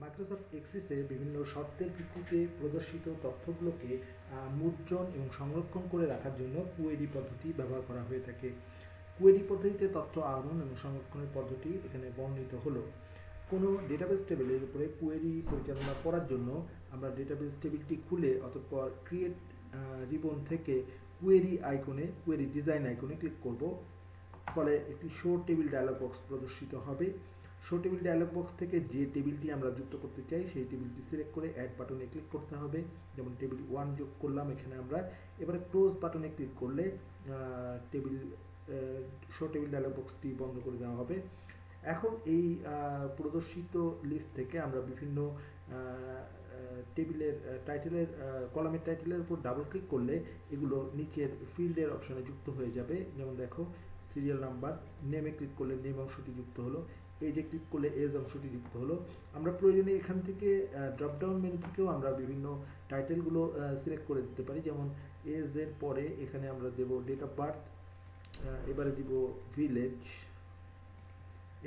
Microsoft এক্সিসে বিভিন্ন শর্তের ভিত্তিতে প্রদর্শিত তথ্যগুলোকে মুদ্রণ এবং সংরক্ষণ করে রাখার জন্য কুয়েরি পদ্ধতি ব্যবহার করা হয়ে থাকে। কুয়েরি পদ্ধতিতে তথ্য আহরণ এবং সংরক্ষণের পদ্ধতি এখানে বর্ণিত হলো। কোনো ডেটাবেস টেবিলের উপরে কুয়েরি পরিচালনা করার জন্য আমরা ডেটাবেস টেবিলটি খুলে অতঃপর ক্রিয়েট রিবন থেকে কুয়েরি আইকনে কুয়েরি ডিজাইন আইকনে ক্লিক করব। ফলে একটি শো টেবিল ডায়লগ বক্স প্রদর্শিত হবে। শো টেবিল ডায়লগ বক্স থেকে যে টেবিলটি আমরা যুক্ত করতে চাই, সেই টেবিলটি সিলেক্ট করে অ্যাড বাটনে ক্লিক করতে হবে। যেমন টেবিল ওয়ান যোগ করলাম, এখানে আমরা এবারে ক্লোজ বাটনে ক্লিক করলে টেবিল শো টেবিল ডায়লগ বক্সটি বন্ধ করে দেওয়া হবে। এখন এই প্রদর্শিত লিস্ট থেকে আমরা বিভিন্ন টেবিলের টাইটেলের কলামের টাইটেলের উপর ডাবল ক্লিক করলে এগুলো নিচের ফিল্ডের অপশানে যুক্ত হয়ে যাবে। যেমন দেখো সিরিয়াল নাম্বার নেমে ক্লিক করলে নেম অংশটি যুক্ত হলো। এজে ক্লিক করলে এজ অংশটি যুক্ত হলো, আমরা প্রয়োজনে এখান থেকে ড্রপডাউন মেনু থেকেও আমরা বিভিন্ন টাইটেলগুলো সিলেক্ট করে দিতে পারি। যেমন এজ এর পরে এখানে আমরা দেব ডেট অফ বার্থ এবারে দিব ভিলেজ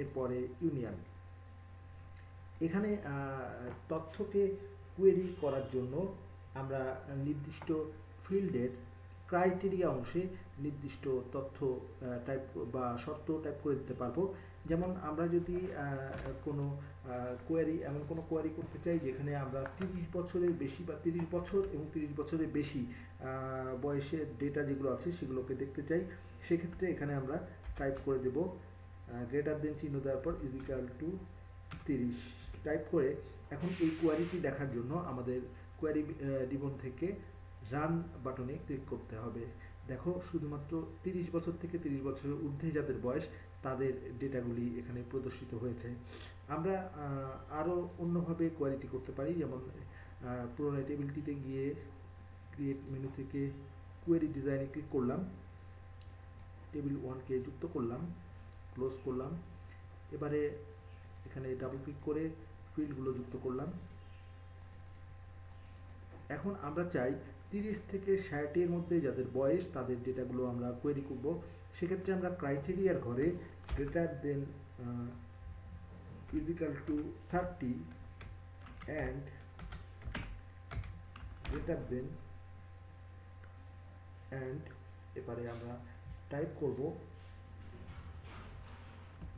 এরপরে ইউনিয়ন এখানে তথ্যকে কোয়েরি করার জন্য আমরা নির্দিষ্ট ফিল্ডের ক্রাইটেরিয়া অংশে নির্দিষ্ট তথ্য টাইপ বা শর্ত টাইপ করে দিতে পারব। যেমন আমরা যদি কোনো কোয়ারি এমন কোনো কোয়ারি করতে চাই যেখানে আমরা তিরিশ বছরের বেশি বা তিরিশ বছর এবং তিরিশ বছরের বেশি বয়সের ডেটা যেগুলো আছে সেগুলোকে দেখতে চাই, সেক্ষেত্রে এখানে আমরা টাইপ করে দেব গ্রেটার দেন চিহ্ন দেওয়ার পর ইজ ইজিক্যাল টু তিরিশ। টাইপ করে এখন এই কোয়ারিটি দেখার জন্য আমাদের কোয়ারি রিবন থেকে রান বাটনে ক্লিক করতে হবে। দেখো, শুধুমাত্র তিরিশ বছর থেকে তিরিশ বছরের ঊর্ধ্বে যাদের বয়স, তাদের ডেটাগুলি এখানে প্রদর্শিত হয়েছে। আমরা আরও অন্যভাবে কোয়ালিটি করতে পারি, যেমন পুরোনো টেবিলটিতে গিয়ে ক্রিয়েট মেনু থেকে কোয়েরি ডিজাইনে ক্লিক করলাম। টেবিল ওয়ানকে যুক্ত করলাম ক্লোজ করলাম। এবারে এখানে ডাবল ক্লিক করে ফিল্ডগুলো যুক্ত করলাম। এখন আমরা চাই তিরিশ থেকে ষাটের মধ্যে যাদের বয়স, তাদের ডেটাগুলো আমরা কোয়েরি করব। সেক্ষেত্রে আমরা ক্রাইটেরিয়ার ঘরে greater than equal to thirty and greater than and এবারে আমরা টাইপ করব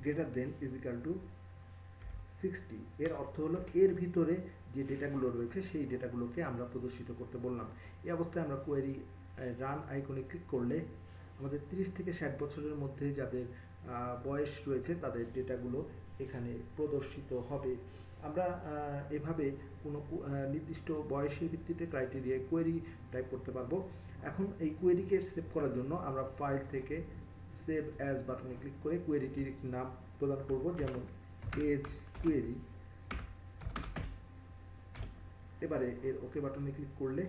greater than equal to sixty এর অর্থ হলো এর ভিতরে যে ডেটাগুলো রয়েছে, সেই ডেটাগুলোকে আমরা প্রদর্শিত করতে বললাম। এই অবস্থায় আমরা কোয়েরি রান আইকনে ক্লিক করলে আমাদের 30 থেকে ষাট বছরের মধ্যে যাদের বয়স রয়েছে, তাদের ডেটাগুলো এখানে প্রদর্শিত হবে। আমরা এভাবে কোনো নির্দিষ্ট বয়সের ভিত্তিতে ক্রাইটেরিয়া কোয়েরি টাইপ করতে পারব। এখন এই কোয়েরিকে সেভ করার জন্য আমরা ফাইল থেকে সেভ অ্যাজ বাটনে ক্লিক করে কোয়েরিটির নাম প্রদান করব, যেমন এজ কোয়েরি এবারে এর ওকে বাটনে ক্লিক করলে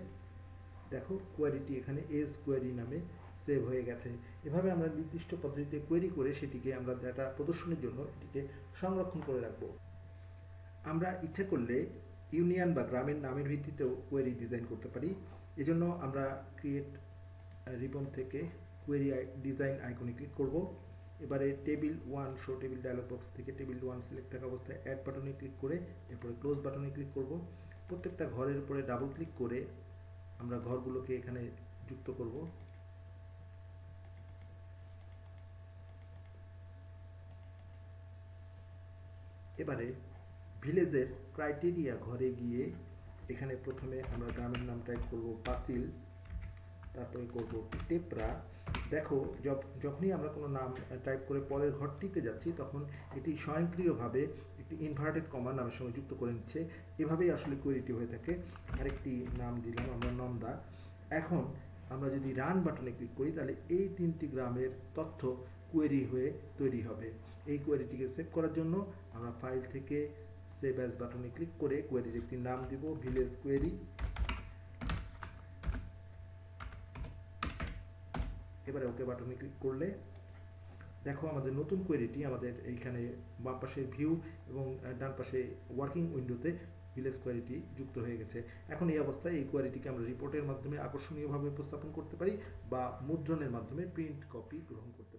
দেখো কোয়ারিটি এখানে এজ কোয়ারি নামে সেভ হয়ে গেছে। এভাবে আমরা নির্দিষ্ট পদ্ধতিতে কোয়েরি করে সেটিকে আমরা ডাটা প্রদর্শনের জন্য এটিকে সংরক্ষণ করে রাখব। আমরা ইচ্ছা করলে ইউনিয়ন বা গ্রামের নামের ভিত্তিতেও কোয়েরি ডিজাইন করতে পারি। এজন্য আমরা ক্রিয়েট রিবন থেকে কোয়েরি ডিজাইন আইকনে ক্লিক করব। এবারে table one show table dialog box থেকে টেবিল ওয়ান সিলেক্ট থাকা অবস্থায় অ্যাড বাটনে ক্লিক করে এরপরে ক্লোজ বাটনে ক্লিক করব। প্রত্যেকটা ঘরের উপরে ডাবল ক্লিক করে আমরা ঘরগুলোকে এখানে যুক্ত করব। এবারে ভিলেজের ক্রাইটেরিয়া ঘরে গিয়ে এখানে প্রথমে আমরা গ্রামের নাম টাইপ করব পাসিল তারপরে করব টেপরা দেখো যখনই আমরা কোনো নাম টাইপ করে পরের ঘরটিতে যাচ্ছি, তখন এটি স্বয়ংক্রিয়ভাবে একটি ইনভার্টেড কমা নামের সঙ্গে যুক্ত করে নিচ্ছে। এভাবেই আসলে কোয়েরিটি হয়ে থাকে। আরেকটি নাম দিলাম আমরা নন্দা। এখন আমরা যদি রান বাটনে ক্লিক করি, তাহলে এই তিনটি গ্রামের তথ্য কোয়েরি হয়ে তৈরি হবে। এই কোয়েরিটিকে সেভ করার জন্য আমরা ফাইল থেকে সেভ অ্যাজ বাটনে ক্লিক করে কোয়েরির একটি নাম দিব ভিলেজ কোয়েরি এবারে ওকে বাটনে ক্লিক করলে দেখো আমাদের নতুন কোয়েরিটি আমাদের এইখানে বাম পাশে ভিউ এবং ডান পাশে ওয়ার্কিং উইন্ডোতে ভিলেজ কোয়ারিটি যুক্ত হয়ে গেছে। এখন এই অবস্থায় এই কোয়ারিটিকে আমরা রিপোর্টের মাধ্যমে আকর্ষণীয়ভাবে উপস্থাপন করতে পারি বা মুদ্রণের মাধ্যমে প্রিন্ট কপি গ্রহণ করতে